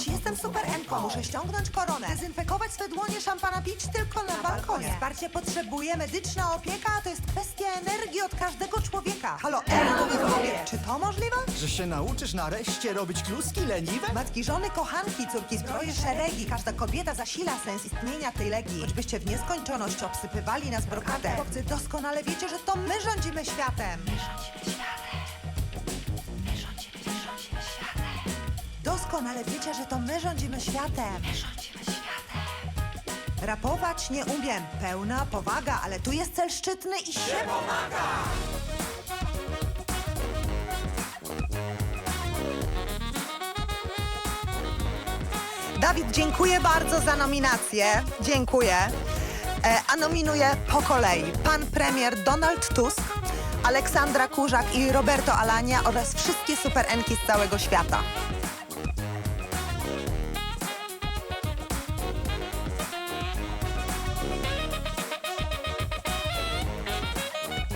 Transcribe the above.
jestem super enką. Muszę ściągnąć koronę, dezynfekować swe dłonie, szampana pić tylko na balkonie. Wsparcie potrzebuje, medyczna opieka to jest kwestia energii od każdego człowieka. Halo, Elu, mówi w głowie. Czy to możliwe? Że się nauczysz nareszcie robić kluski leniwe? Matki, żony, kochanki, córki, zbroje, szeregi. Każda kobieta zasila sens istnienia tej legii. Choćbyście w nieskończoność obsypywali nas brokatem. Chłopcy, doskonale wiecie, że to my rządzimy światem. Doskonale wiecie, że to my rządzimy światem. Rapować nie umiem. Pełna powaga, ale tu jest cel szczytny i się pomaga. Dawid, dziękuję bardzo za nominację. Dziękuję. E, a nominuję po kolei pan premier Donald Tusk, Aleksandra Kurzak i Roberto Alania oraz wszystkie super enki z całego świata.